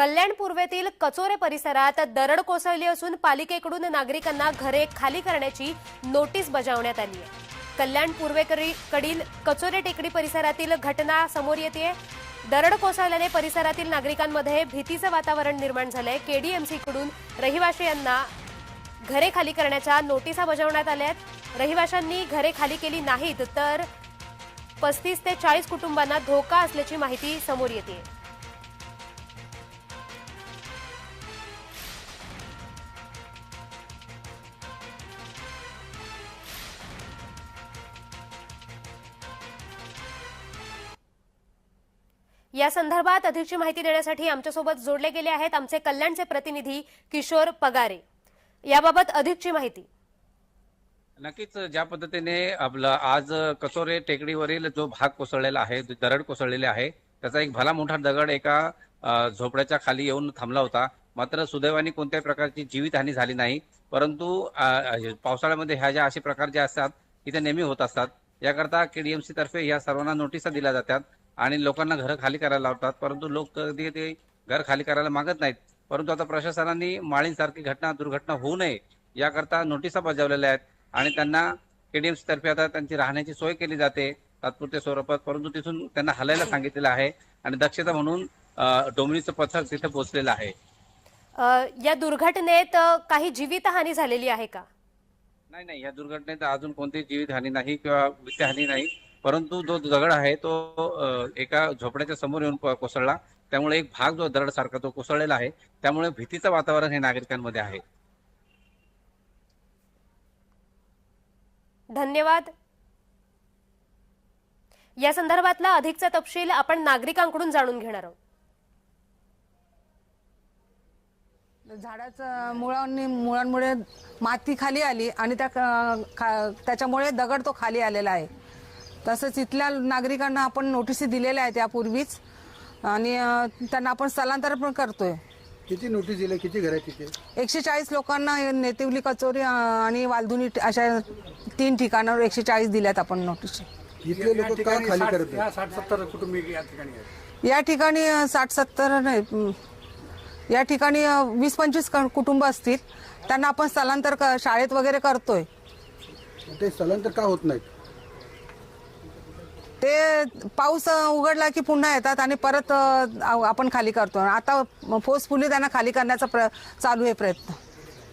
कल्याण पूर्वेतील कचोरे परिसरात दरड कोसळली असून पालिकेकडून नागरिकांना घरे खाली करण्याची नोटीस बजावण्यात आली आहे. कल्याण पूर्वेकडील कचोरे टेकडी परिसरातील घटना समोर येते. दरड कोसळल्याने परिसरातील नागरिकांमध्ये भीतीचं वातावरण निर्माण झालंय. केडीएमसीकडून रहिवाशांना घरे खाली करण्याच्या नोटिसा बजावण्यात आल्या आहेत. रहिवाशांनी घरे खाली केली नाहीत तर पस्तीस ते चाळीस कुटुंबांना धोका असल्याची माहिती समोर येते. या संदर्भात अधिकची माहिती देण्यासाठी आमच्यासोबत जोडले गेले आहेत आमचे कल्याणचे प्रतिनिधी किशोर पगारे. याबाबत अधिकची माहिती. नक्कीच ज्या पद्धतीने आपलं आज कचोरे टेकडीवरील जो भाग कोसळलेला आहे दरड कोसळलेले आहे त्याचा एक भला मोठा दगड एका झोपड्याच्या खाली येऊन थांबला होता. मात्र सुदैवाने कोणत्याही प्रकारची जीवितहानी झाली नाही. परंतु पावसाळ्यामध्ये ह्या ज्या असे प्रकार जे असतात इथे नेहमी होत असतात. याकरता केडीएमसी तर्फे या सर्वांना नोटिसा दिल्या जातात. आणि लोकांना घरं खाली करायला लावतात. परंतु लोक कधी ते घर खाली करायला मागत नाहीत. परंतु आता प्रशासनाने माळींसारखी घटना दुर्घटना होऊ नये याकरता नोटिसा बजावलेल्या आहेत आणि त्यांना केडीएमसी तर्फे आता त्यांची राहण्याची सोय केली जाते तात्पुरत्या स्वरूपात. परंतु तिथून त्यांना हलायला सांगितलेलं आहे आणि दक्षता म्हणून डोंबिवलीचं पथक तिथे पोहोचलेलं आहे. या दुर्घटनेत काही जीवितहानी झालेली आहे का? नाही नाही. या दुर्घटनेत अजून कोणतीही जीवितहानी नाही किंवा वित्तहानी नाही. परंतु जो दगड आहे तो एका झोपड्याच्या समोर येऊन कोसळला. त्यामुळे एक भाग जो दरड सारखा तो कोसळलेला आहे. त्यामुळे भीतीचं वातावरण हे नागरिकांमध्ये आहे. धन्यवाद. या संदर्भातला अधिकचा तपशील आपण नागरिकांकडून जाणून घेणार आहोत. झाडाचं मुळांनी मुळांमुळे माती खाली आली आणि त्या त्याच्यामुळे दगड तो खाली आलेला आहे. तसंच इथल्या नागरिकांना आपण नोटिसी दिलेल्या आहेत यापूर्वीच. आणि त्यांना आपण स्थलांतर पण करतोय. किती नोटीस दिले? किती घर आहे तिथे? एकशे चाळीस लोकांना नेतिवली कचोरी आणि वालधुनी अशा तीन ठिकाणावर एकशे चाळीस दिल्यात आपण नोटीस. इथले लोक का खाली करत या साठ सत्तर कुटुंबी या ठिकाणी आहेत. या ठिकाणी साठ सत्तर नाही या ठिकाणी वीस पंचवीस क- कुटुंब असतील. त्यांना आपण स्थलांतर क- शाळेत वगैरे करतोय. ते स्थलांतर का होत नाहीत? ते पाऊस उघडला की पुन्हा येतात आणि परत आपण खाली करतो. आता फोर्सफुली त्यांना खाली करण्याचा प्र चालू आहे प्रयत्न.